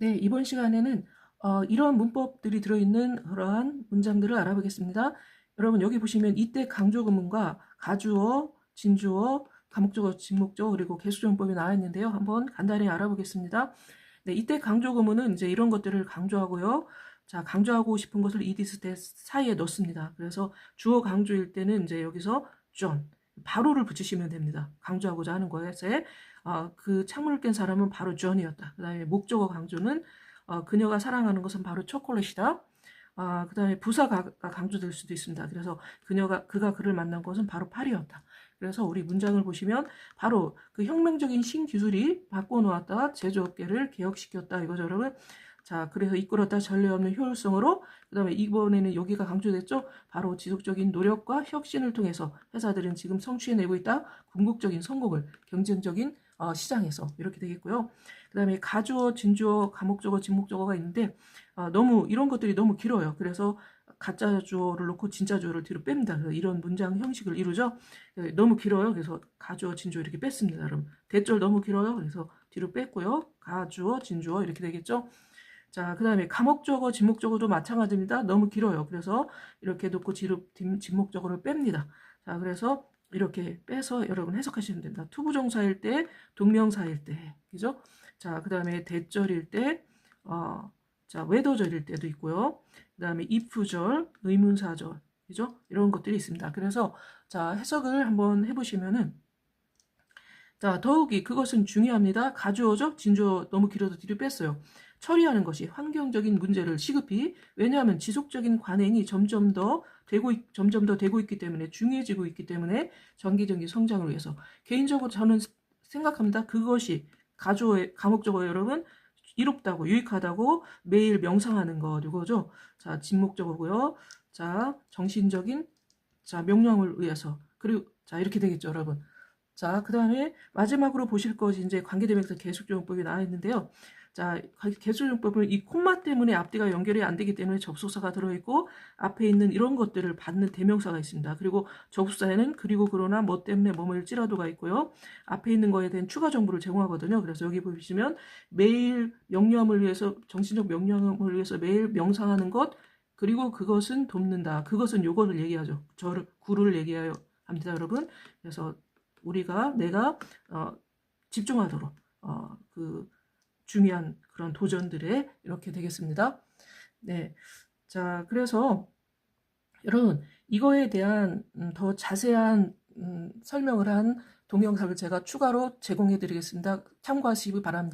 네, 이번 시간에는 어, 이러한 문법들이 들어있는 그러한 문장들을 알아보겠습니다. 여러분 여기 보시면 이때 강조구문과 가주어, 진주어, 가목적어, 진목적어 그리고 개수정법이 나와 있는데요. 한번 간단히 알아보겠습니다. 네, 이때 강조구문은 이제 이런 것들을 강조하고요. 자, 강조하고 싶은 것을 이디스 대 사이에 넣습니다. 그래서 주어 강조일 때는 이제 여기서 John 바로를 붙이시면 됩니다. 강조하고자 하는 것에 어, 그 창문을 깬 사람은 바로 존이었다. 그 다음에 목적어 강조는 어, 그녀가 사랑하는 것은 바로 초콜릿이다. 아, 그 다음에 부사가 강조될 수도 있습니다. 그래서 그녀가, 그가 그를 만난 것은 바로 파리였다. 그래서 우리 문장을 보시면 바로 그 혁명적인 신기술이 바꿔놓았다. 제조업계를 개혁시켰다. 이거죠, 여러분. 자, 그래서 이끌었다 전례 없는 효율성으로 그 다음에 이번에는 여기가 강조됐죠. 바로 지속적인 노력과 혁신을 통해서 회사들은 지금 성취해내고 있다. 궁극적인 성공을 경쟁적인 어, 시장에서 이렇게 되겠고요. 그 다음에 가주어, 진주어, 가목적어, 진목적어가 있는데 어, 너무 이런 것들이 너무 길어요. 그래서 가짜 주어를 놓고 진짜 주어를 뒤로 뺍니다. 그래서 이런 문장 형식을 이루죠. 네, 너무 길어요. 그래서 가주어, 진주어 이렇게 뺐습니다. 여러분 대절 너무 길어요. 그래서 뒤로 뺐고요. 가주어, 진주어 이렇게 되겠죠. 자, 그 다음에 가목적어, 진목적어도 마찬가지입니다. 너무 길어요. 그래서 이렇게 놓고 진목적어를 뺍니다. 자, 그래서 이렇게 빼서 여러분 해석하시면 됩니다. 투부정사일 때, 동명사일 때, 그죠? 자, 그 다음에 대절일 때, 어, 자, 외도절일 때도 있고요. 그 다음에 if절, 의문사절, 그죠? 이런 것들이 있습니다. 그래서, 자, 해석을 한번 해보시면은, 자, 더욱이 그것은 중요합니다. 가주어죠? 진주어 너무 길어도 뒤로 뺐어요. 처리하는 것이 환경적인 문제를 시급히 왜냐하면 지속적인 관행이 점점 더 되고 점점 더 되고 있기 때문에 중요해지고 있기 때문에 정기적인 성장을 위해서 개인적으로 저는 생각합니다. 그것이 가조의 감옥적으로 여러분 이롭다고 유익하다고 매일 명상하는 것 이거죠. 자 진목적으로고요. 자 정신적인 자 명령을 위해서 그리고 자 이렇게 되겠죠, 여러분. 자, 그 다음에 마지막으로 보실 것이 이제 관계대명사 계속조용법이 나와 있는데요. 자, 개수용법은 이 콤마 때문에 앞뒤가 연결이 안 되기 때문에 접속사가 들어있고 앞에 있는 이런 것들을 받는 대명사가 있습니다. 그리고 접속사에는 그리고 그러나 뭐 때문에 뭐뭐일지라도가 있고요. 앞에 있는 거에 대한 추가 정보를 제공하거든요. 그래서 여기 보시면 매일 명령을 위해서 정신적 명령을 위해서 매일 명상하는 것 그리고 그것은 돕는다. 그것은 요거를 얘기하죠. 저를 구를 얘기해요 합니다, 여러분. 그래서 우리가 내가 어, 집중하도록 어, 그 중요한 그런 도전들에 이렇게 되겠습니다. 네. 자, 그래서 여러분, 이거에 대한 음, 더 자세한 음, 설명을 한 동영상을 제가 추가로 제공해 드리겠습니다. 참고하시기 바랍니다.